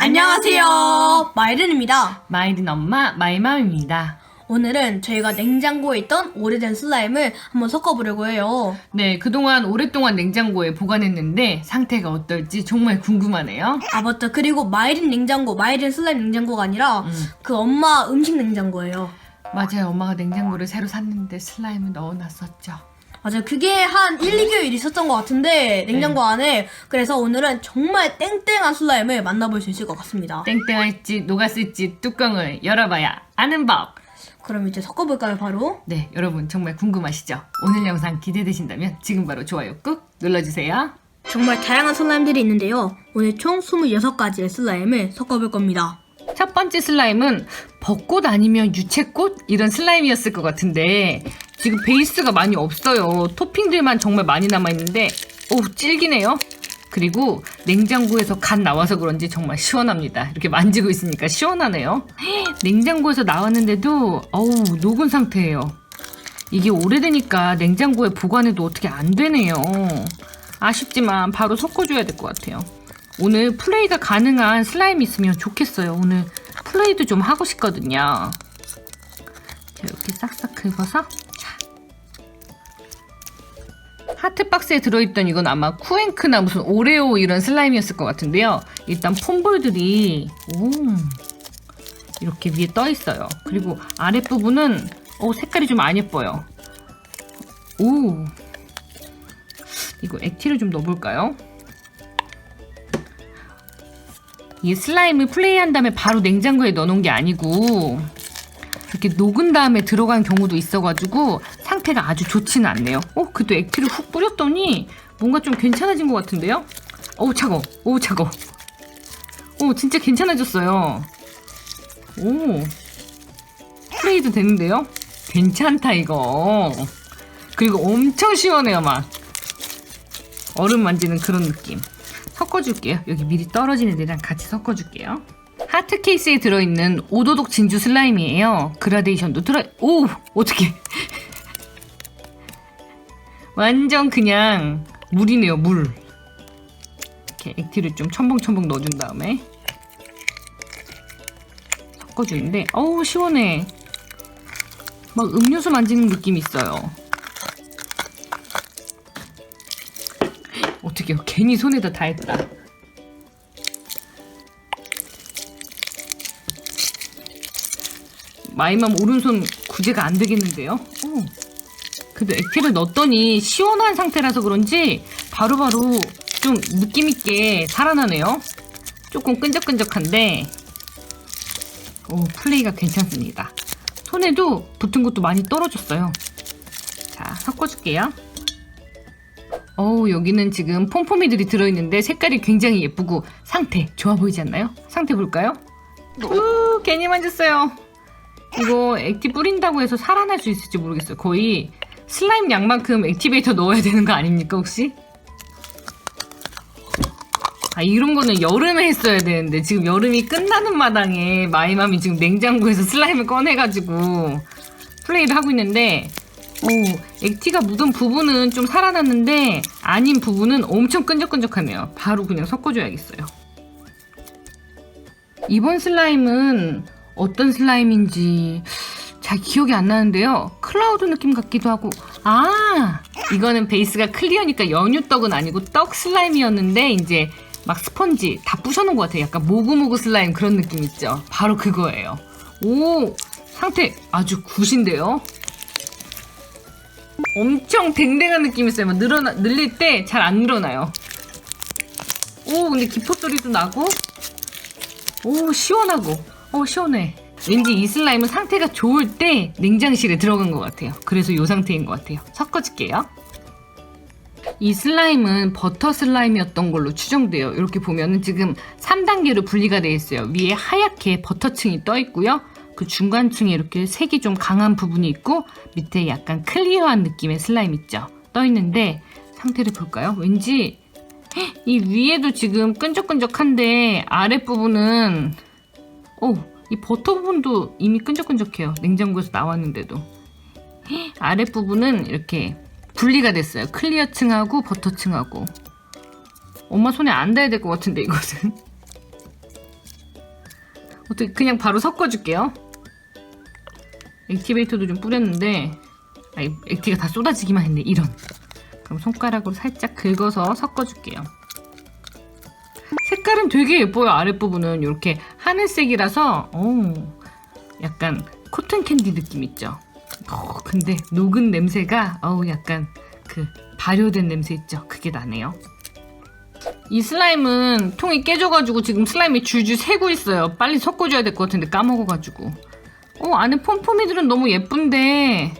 안녕하세요. 마이른입니다. 마이든 엄마 마이맘입니다. 오늘은 저희가 냉장고에 있던 오래된 슬라임을 한번 섞어보려고 해요. 네, 그동안 오랫동안 냉장고에 보관했는데 상태가 어떨지 정말 궁금하네요. 아 맞다. 그리고 마이린 냉장고, 마이린 슬라임 냉장고가 아니라 음. 그 엄마 음식 냉장고예요. 맞아요. 엄마가 냉장고를 새로 샀는데 슬라임을 넣어놨었죠. 맞아요. 그게 한 1, 2개월 있었던 것 같은데 냉장고 네. 안에 그래서 오늘은 정말 땡땡한 슬라임을 만나볼 수 있을 것 같습니다. 땡땡할지 녹았을지 뚜껑을 열어봐야 아는 법. 그럼 이제 섞어볼까요, 바로? 네, 여러분 정말 궁금하시죠? 오늘 영상 기대되신다면 지금 바로 좋아요 꾹 눌러주세요. 정말 다양한 슬라임들이 있는데요. 오늘 총 26가지의 슬라임을 섞어볼 겁니다. 첫 번째 슬라임은 벚꽃 아니면 유채꽃 이런 슬라임이었을 것 같은데 지금 베이스가 많이 없어요. 토핑들만 정말 많이 남아있는데 오 질기네요. 그리고 냉장고에서 갓 나와서 그런지 정말 시원합니다. 이렇게 만지고 있으니까 시원하네요. 헉, 냉장고에서 나왔는데도 어우 녹은 상태예요. 이게 오래되니까 냉장고에 보관해도 어떻게 안 되네요. 아쉽지만 바로 섞어줘야 될 것 같아요. 오늘 플레이가 가능한 슬라임 있으면 좋겠어요. 오늘 플레이도 좀 하고 싶거든요. 자, 이렇게 싹싹 긁어서 자. 하트 박스에 들어있던 이건 아마 쿠앤크나 무슨 오레오 이런 슬라임이었을 것 같은데요. 일단 폼볼들이 오 이렇게 위에 떠 있어요. 그리고 아랫부분은 오 색깔이 좀 안 예뻐요. 오 이거 액티를 좀 넣어볼까요? 이 슬라임을 플레이한 다음에 바로 냉장고에 넣어놓은 게 아니고 이렇게 녹은 다음에 들어간 경우도 있어가지고 상태가 아주 좋지는 않네요. 어, 그래도 액티를 훅 뿌렸더니 뭔가 좀 괜찮아진 것 같은데요? 어우 차고, 어우 차고. 오 진짜 괜찮아졌어요. 오 플레이도 되는데요? 괜찮다 이거. 그리고 엄청 시원해요 막. 얼음 만지는 그런 느낌. 섞어줄게요. 여기 미리 떨어진 애들이랑 같이 섞어줄게요. 하트 케이스에 들어있는 오도독 진주 슬라임이에요. 그라데이션도 들어, 오! 어떻게 완전 그냥 물이네요, 물. 이렇게 액티를 좀 첨벙첨벙 넣어준 다음에 섞어주는데, 어우, 시원해. 막 음료수 만지는 느낌이 있어요. 어떻게요? 괜히 손에다 다 했다. 마이맘 오른손 구제가 안 되겠는데요? 오. 그래도 액티를 넣었더니 시원한 상태라서 그런지 바로바로 좀 느낌있게 살아나네요. 조금 끈적끈적한데, 오, 플레이가 괜찮습니다. 손에도 붙은 것도 많이 떨어졌어요. 자, 섞어줄게요. 어우 여기는 지금 폼폼이들이 들어있는데 색깔이 굉장히 예쁘고 상태 좋아 보이지 않나요? 상태 볼까요? 우 괜히 만졌어요 이거 액티 뿌린다고 해서 살아날 수 있을지 모르겠어요 거의 슬라임 양만큼 액티베이터 넣어야 되는 거 아닙니까 혹시? 아 이런 거는 여름에 했어야 되는데 지금 여름이 끝나는 마당에 마이맘이 지금 냉장고에서 슬라임을 꺼내가지고 플레이를 하고 있는데 오, 액티가 묻은 부분은 좀 살아났는데 아닌 부분은 엄청 끈적끈적하네요. 바로 그냥 섞어줘야겠어요. 이번 슬라임은 어떤 슬라임인지 잘 기억이 안 나는데요. 클라우드 느낌 같기도 하고 아 이거는 베이스가 클리어니까 연유떡은 아니고 떡 슬라임이었는데 이제 막 스펀지 다 부셔놓은 것 같아요. 약간 모구모구 슬라임 그런 느낌 있죠. 바로 그거예요. 오 상태 아주 굿인데요. 엄청 댕댕한 느낌이 있어요. 막 늘어나, 늘릴 때 잘 안 늘어나요. 오, 근데 기포 소리도 나고, 오, 시원하고, 오, 시원해. 왠지 이 슬라임은 상태가 좋을 때 냉장실에 들어간 것 같아요. 그래서 이 상태인 것 같아요. 섞어줄게요. 이 슬라임은 버터 슬라임이었던 걸로 추정돼요. 이렇게 보면은 지금 3단계로 분리가 되어 있어요. 위에 하얗게 버터층이 떠 있고요. 그 중간층에 이렇게 색이 좀 강한 부분이 있고 밑에 약간 클리어한 느낌의 슬라임 있죠. 떠 있는데 상태를 볼까요? 왠지 헉, 이 위에도 지금 끈적끈적한데 아랫부분은 오, 이 버터 부분도 이미 끈적끈적해요. 냉장고에서 나왔는데도 헉, 아랫부분은 이렇게 분리가 됐어요. 클리어층하고 버터층하고 엄마 손에 안 닿아야 될 것 같은데 이것은 어떻게 그냥 바로 섞어줄게요. 액티베이터도 좀 뿌렸는데 액티가 다 쏟아지기만 했네 이런. 그럼 손가락으로 살짝 긁어서 섞어줄게요. 색깔은 되게 예뻐요 아랫부분은 이렇게 하늘색이라서 오, 약간 코튼 캔디 느낌 있죠. 어, 근데 녹은 냄새가 어우 약간 그 발효된 냄새 있죠. 그게 나네요. 이 슬라임은 통이 깨져가지고 지금 슬라임이 줄줄 새고 있어요. 빨리 섞어줘야 될 것 같은데 까먹어가지고. 어 안에 폼폼이들은 너무 예쁜데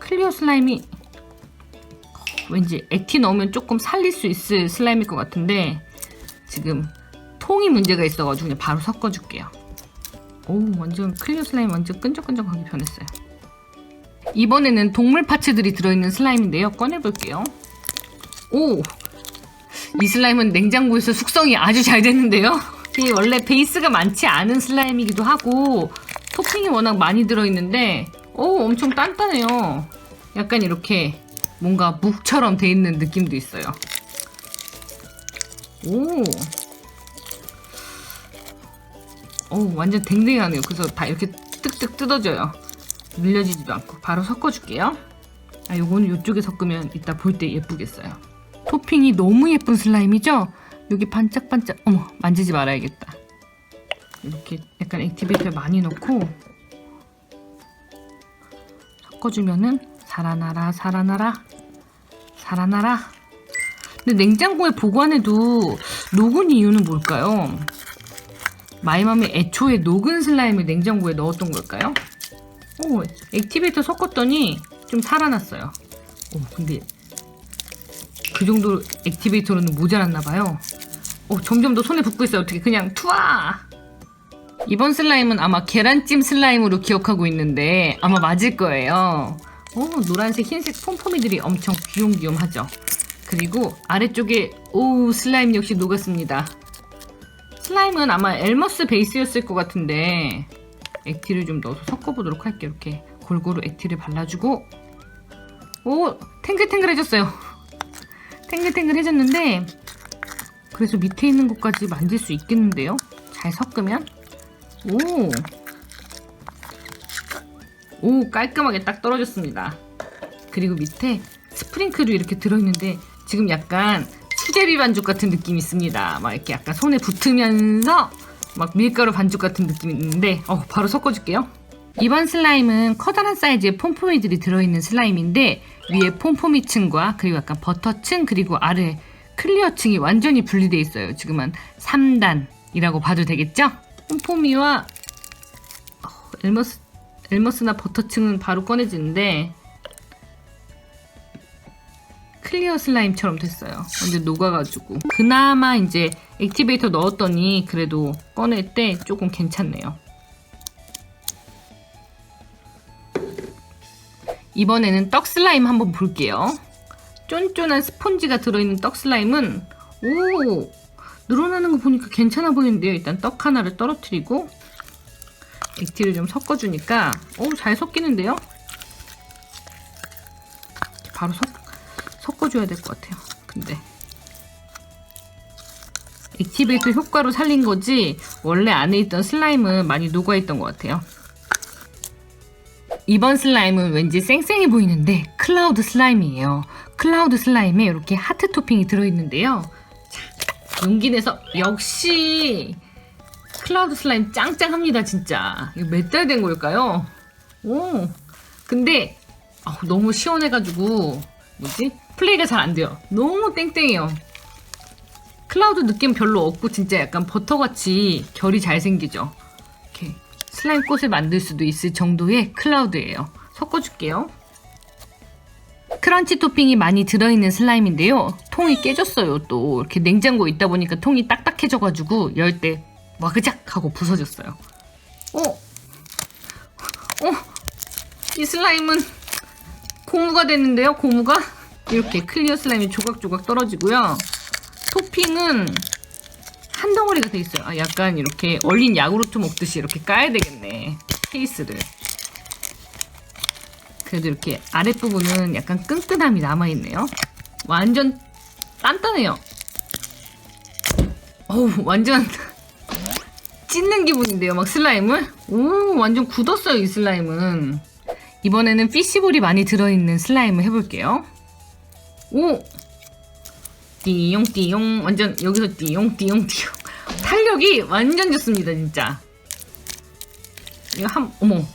클리어 슬라임이 어, 왠지 액티 넣으면 조금 살릴 수 있을 슬라임일 것 같은데 지금 통이 문제가 있어가지고 그냥 바로 섞어줄게요. 오 완전 클리어 슬라임 완전 끈적끈적하게 변했어요. 이번에는 동물 파츠들이 들어있는 슬라임인데요. 꺼내볼게요. 오! 이 슬라임은 냉장고에서 숙성이 아주 잘 됐는데요. 이 원래 베이스가 많지 않은 슬라임이기도 하고 토핑이 워낙 많이 들어있는데 오 엄청 단단해요. 약간 이렇게 뭔가 묵처럼 돼 있는 느낌도 있어요. 오. 오 완전 댕댕하네요. 그래서 다 이렇게 뜩뜩 뜯어져요. 밀려지지도 않고 바로 섞어줄게요. 아 요거는 이쪽에 섞으면 이따 볼 때 예쁘겠어요. 토핑이 너무 예쁜 슬라임이죠? 여기 반짝반짝 어머 만지지 말아야겠다. 이렇게 약간 액티베이터 많이 넣고 섞어주면은 살아나라 살아나라 살아나라 근데 냉장고에 보관해도 녹은 이유는 뭘까요? 마이맘이 애초에 녹은 슬라임을 냉장고에 넣었던 걸까요? 오, 액티베이터 섞었더니 좀 살아났어요. 오, 근데 그 정도 액티베이터로는 모자랐나 봐요. 오, 점점 더 손에 붙고 있어요. 어떻게 그냥 투아! 이번 슬라임은 아마 계란찜 슬라임으로 기억하고 있는데 아마 맞을 거예요. 오, 노란색, 흰색 폼폼이들이 엄청 귀염귀염하죠. 그리고 아래쪽에 오 슬라임 역시 녹았습니다. 슬라임은 아마 엘머스 베이스였을 것 같은데 액티를 좀 넣어서 섞어보도록 할게요. 이렇게 골고루 액티를 발라주고 오 탱글탱글해졌어요. 탱글탱글해졌는데 그래서 밑에 있는 것까지 만질 수 있겠는데요? 잘 섞으면 오. 오, 깔끔하게 딱 떨어졌습니다. 그리고 밑에 스프링클도 이렇게 들어있는데 지금 약간 수제비 반죽 같은 느낌이 있습니다. 막 이렇게 약간 손에 붙으면서 막 밀가루 반죽 같은 느낌이 있는데 어, 바로 섞어줄게요. 이번 슬라임은 커다란 사이즈의 폼포미들이 들어있는 슬라임인데 위에 폼포미층과 그리고 약간 버터층 그리고 아래 클리어층이 완전히 분리되어 있어요. 지금 한 3단이라고 봐도 되겠죠? 폼포미와 어, 엘머스, 엘머스나 버터층은 바로 꺼내지는데 클리어 슬라임처럼 됐어요. 근데 녹아가지고 그나마 이제 액티베이터 넣었더니 그래도 꺼낼 때 조금 괜찮네요. 이번에는 떡 슬라임 한번 볼게요. 쫀쫀한 스펀지가 들어있는 떡 슬라임은 오 늘어나는 거 보니까 괜찮아 보이는데요. 일단 떡 하나를 떨어뜨리고 액티를 좀 섞어주니까 오 잘 섞이는데요. 바로 섞, 섞어줘야 될 것 같아요. 근데 액티베이터 효과로 살린 거지 원래 안에 있던 슬라임은 많이 녹아있던 것 같아요. 이번 슬라임은 왠지 쌩쌩해 보이는데 클라우드 슬라임이에요. 클라우드 슬라임에 이렇게 하트 토핑이 들어있는데요. 자, 용기 내서 역시 클라우드 슬라임 짱짱합니다 진짜. 이거 몇 달 된 걸까요? 오, 근데 너무 시원해가지고 뭐지? 플레이가 잘 안 돼요. 너무 땡땡해요. 클라우드 느낌 별로 없고 진짜 약간 버터같이 결이 잘 생기죠. 이렇게 슬라임 꽃을 만들 수도 있을 정도의 클라우드예요. 섞어줄게요. 크런치 토핑이 많이 들어있는 슬라임인데요. 통이 깨졌어요. 또 이렇게 냉장고에 있다 보니까 통이 딱딱해져가지고 열 때 와그작 하고 부서졌어요. 어? 어? 이 슬라임은 고무가 됐는데요. 고무가 이렇게 클리어 슬라임이 조각조각 떨어지고요. 토핑은 한 덩어리가 돼 있어요. 아, 약간 이렇게 얼린 야구르트 먹듯이 이렇게 까야 되겠네. 케이스를. 그래도 이렇게 아랫부분은 약간 끈끈함이 남아있네요. 완전 단단해요. 어우, 완전 찢는 기분인데요, 막 슬라임을? 오, 완전 굳었어요, 이 슬라임은. 이번에는 피시볼이 많이 들어있는 슬라임을 해볼게요. 오! 띠용, 띠용. 완전, 여기서 띠용, 띠용, 띠용. 탄력이 완전 좋습니다, 진짜. 이거 한, 어머.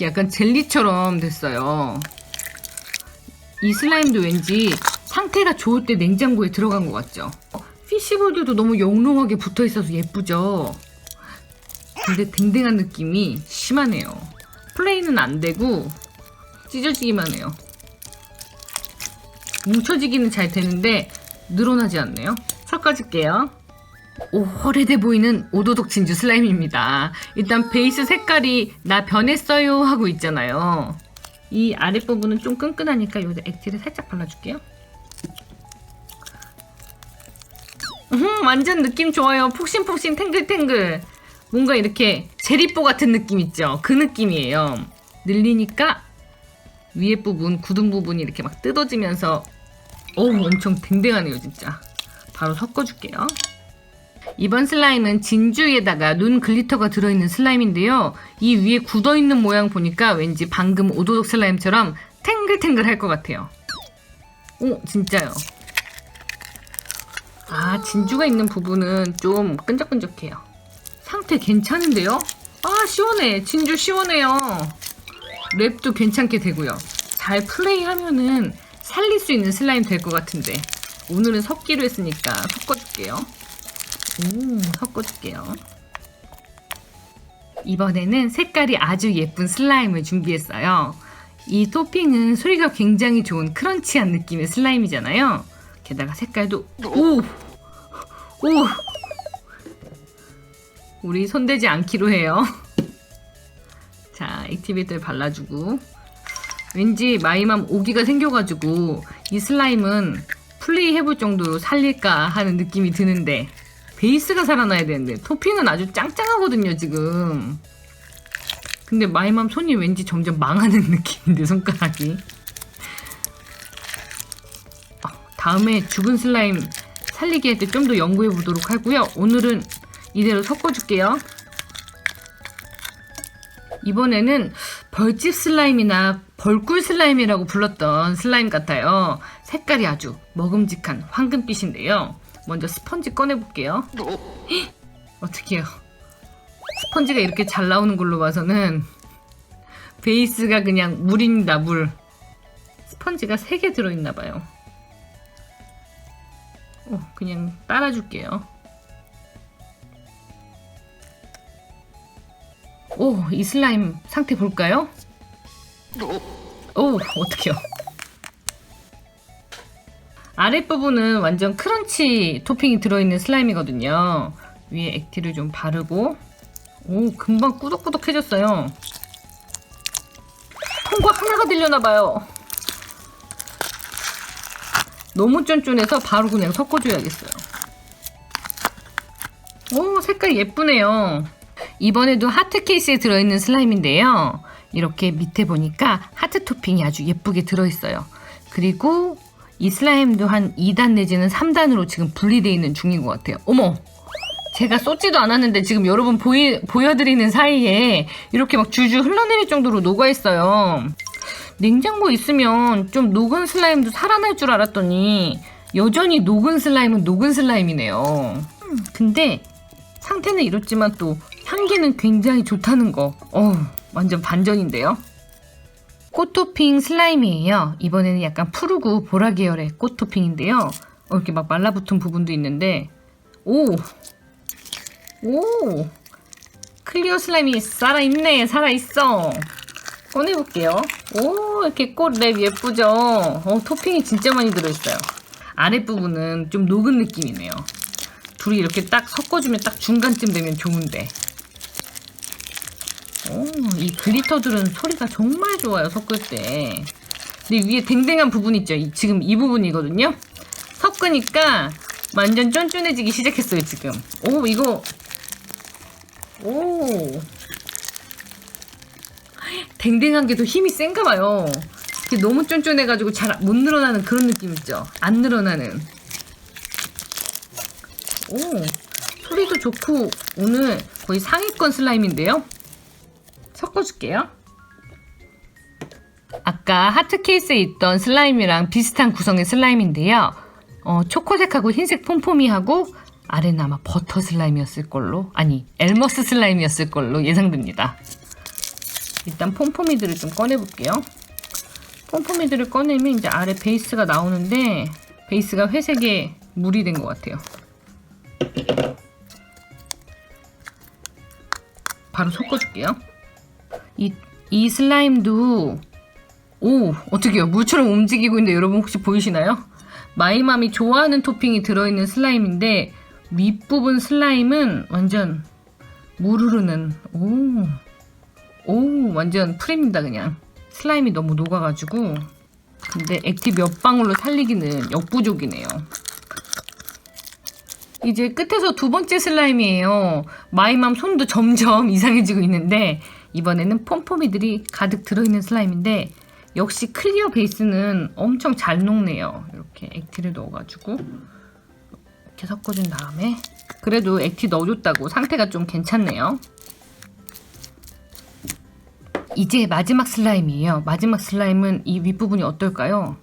약간 젤리처럼 됐어요. 이 슬라임도 왠지 상태가 좋을 때 냉장고에 들어간 것 같죠? 피시볼들도 너무 영롱하게 붙어 있어서 예쁘죠? 근데 댕댕한 느낌이 심하네요. 플레이는 안 되고 찢어지기만 해요. 뭉쳐지기는 잘 되는데 늘어나지 않네요. 섞어줄게요. 오, 허레돼 보이는 오도독 진주 슬라임입니다. 일단 베이스 색깔이 나 변했어요 하고 있잖아요. 이 아랫부분은 좀 끈끈하니까 여기다 액티를 살짝 발라줄게요. 음, 완전 느낌 좋아요. 폭신폭신 탱글탱글. 뭔가 이렇게 제리뽀 같은 느낌 있죠? 그 느낌이에요. 늘리니까 위에 부분, 굳은 부분이 이렇게 막 뜯어지면서 어우, 엄청 댕댕하네요, 진짜. 바로 섞어줄게요. 이번 슬라임은 진주에다가 눈 글리터가 들어있는 슬라임인데요. 이 위에 굳어있는 모양 보니까 왠지 방금 오도독 슬라임처럼 탱글탱글 할 것 같아요. 오, 진짜요. 아, 진주가 있는 부분은 좀 끈적끈적해요. 상태 괜찮은데요? 아, 시원해. 진주 시원해요. 랩도 괜찮게 되고요. 잘 플레이하면은 살릴 수 있는 슬라임 될 것 같은데. 오늘은 섞기로 했으니까 섞어줄게요. 오, 섞어줄게요. 이번에는 색깔이 아주 예쁜 슬라임을 준비했어요. 이 토핑은 소리가 굉장히 좋은 크런치한 느낌의 슬라임이잖아요. 게다가 색깔도 오! 오! 우리 손대지 않기로 해요. 자, 액티베이터를 발라주고. 왠지 마이맘 오기가 생겨가지고 이 슬라임은 플레이 해볼 정도로 살릴까 하는 느낌이 드는데 베이스가 살아나야 되는데 토핑은 아주 짱짱하거든요 지금. 근데 마이맘 손이 왠지 점점 망하는 느낌인데 손가락이. 어, 다음에 죽은 슬라임 살리기 할 때 좀 더 연구해 보도록 하고요. 오늘은 이대로 섞어줄게요 이번에는 벌집 슬라임이나 벌꿀 슬라임이라고 불렀던 슬라임 같아요. 색깔이 아주 먹음직한 황금빛인데요. 먼저 스펀지 꺼내볼게요. 어떡해요. 스펀지가 이렇게 잘 나오는 걸로 봐서는 베이스가 그냥 물입니다, 물. 스펀지가 3개 들어있나봐요. 어, 그냥 따라줄게요. 오, 이 슬라임 상태 볼까요? 오, 어떡해요. 아랫부분은 완전 크런치 토핑이 들어있는 슬라임이거든요. 위에 액티를 좀 바르고 오, 금방 꾸덕꾸덕해졌어요. 통과 하나가 들려나봐요. 너무 쫀쫀해서 바로 그냥 섞어줘야겠어요. 오, 색깔 예쁘네요. 이번에도 하트 케이스에 들어있는 슬라임인데요. 이렇게 밑에 보니까 하트 토핑이 아주 예쁘게 들어있어요. 그리고 이 슬라임도 한 2단 내지는 3단으로 지금 분리되어 있는 중인 것 같아요. 어머! 제가 쏟지도 않았는데 지금 여러분 보이, 보여드리는 사이에 이렇게 막 줄줄 흘러내릴 정도로 녹아있어요. 냉장고에 있으면 좀 녹은 슬라임도 살아날 줄 알았더니 여전히 녹은 슬라임은 녹은 슬라임이네요. 음, 근데 상태는 이렇지만 또 향기는 굉장히 좋다는 거. 어, 완전 반전인데요. 꽃 토핑 슬라임이에요. 이번에는 약간 푸르고 보라 계열의 꽃 토핑인데요. 어, 이렇게 막 말라붙은 부분도 있는데, 오, 오, 클리어 슬라임이 살아있네, 살아있어. 꺼내볼게요. 오, 이렇게 꽃랩 예쁘죠? 어, 토핑이 진짜 많이 들어있어요. 아랫부분은 좀 녹은 느낌이네요. 둘이 이렇게 딱 섞어주면 딱 중간쯤 되면 좋은데. 오, 이 글리터들은 소리가 정말 좋아요, 섞을 때. 근데 위에 댕댕한 부분 있죠? 이- 지금 이 부분이거든요? 섞으니까 완전 쫀쫀해지기 시작했어요, 지금. 오, 이거. 오. 댕댕한 게 더 힘이 센가 봐요. 너무 쫀쫀해가지고 잘 못 늘어나는 그런 느낌 있죠? 안 늘어나는. 오, 소리도 좋고 오늘 거의 상위권 슬라임인데요. 섞어줄게요. 아까 하트 케이스에 있던 슬라임이랑 비슷한 구성의 슬라임인데요. 어, 초코색하고 흰색 폼폼이하고 아래는 아마 버터 슬라임이었을 걸로 아니 엘머스 슬라임이었을 걸로 예상됩니다. 일단 폼폼이들을 좀 꺼내볼게요. 폼폼이들을 꺼내면 이제 아래 베이스가 나오는데 베이스가 회색에 물이 된 것 같아요. 바로 섞어줄게요. 이, 이 슬라임도 오 어떻게요? 물처럼 움직이고 있는데 여러분 혹시 보이시나요? 마이맘이 좋아하는 토핑이 들어있는 슬라임인데 윗부분 슬라임은 완전 물 흐르는 오, 오 완전 프림입니다 그냥 슬라임이 너무 녹아가지고 근데 액티 몇 방울로 살리기는 역부족이네요 이제 끝에서 두 번째 슬라임이에요 마이맘 손도 점점 이상해지고 있는데 이번에는 폼폼이들이 가득 들어있는 슬라임인데 역시 클리어 베이스는 엄청 잘 녹네요 이렇게 액티를 넣어가지고 이렇게 섞어준 다음에 그래도 액티 넣어줬다고 상태가 좀 괜찮네요. 이제 마지막 슬라임이에요. 마지막 슬라임은 이 윗부분이 어떨까요?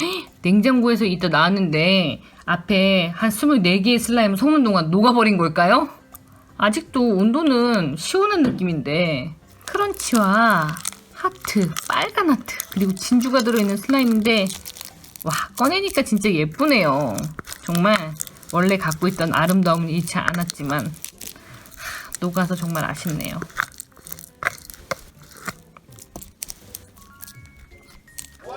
헉, 냉장고에서 이따 나왔는데 앞에 한 24개의 슬라임 속는 동안 녹아버린 걸까요? 아직도 온도는 시원한 느낌인데 크런치와 하트, 빨간 하트 그리고 진주가 들어있는 슬라임인데 와 꺼내니까 진짜 예쁘네요. 정말 원래 갖고 있던 아름다움은 잃지 않았지만 하, 녹아서 정말 아쉽네요.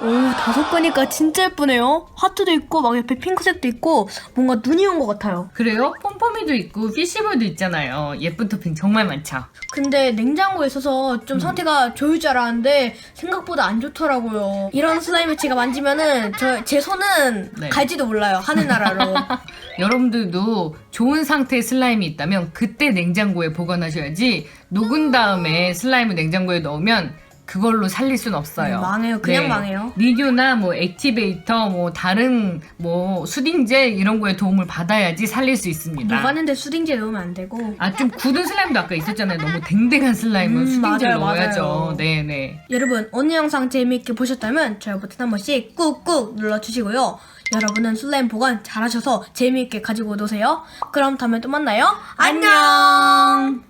오, 다섯 거니까 진짜 예쁘네요. 하트도 있고, 막 옆에 핑크색도 있고, 뭔가 눈이 온 것 같아요. 그래요? 폼폼이도 있고 피시볼도 있잖아요. 예쁜 토핑 정말 많죠. 근데 냉장고에 있어서 좀 상태가 좋을 줄 알았는데, 생각보다 안 좋더라고요. 이런 슬라임을 제가 만지면은, 저, 제 손은 네. 갈지도 몰라요. 하늘나라로. 여러분들도 좋은 상태의 슬라임이 있다면 그때 냉장고에 보관하셔야지 녹은 다음에 슬라임을 냉장고에 넣으면 그걸로 살릴 순 없어요. 음, 망해요. 그냥 망해요. 리뉴나 뭐 액티베이터, 뭐 다른 뭐 수딩젤 이런 거에 도움을 받아야지 살릴 수 있습니다. 녹았는데 수딩제 넣으면 안 되고. 아 좀 굳은 슬라임도 아까 있었잖아요. 너무 댕댕한 슬라임은 음, 수딩젤 맞아요, 넣어야죠. 맞아요. 네네. 여러분 오늘 영상 재미있게 보셨다면 좋아요 버튼 한 번씩 꾹꾹 눌러주시고요. 여러분은 슬라임 보관 잘하셔서 재미있게 가지고 노세요. 그럼 다음에 또 만나요. 안녕.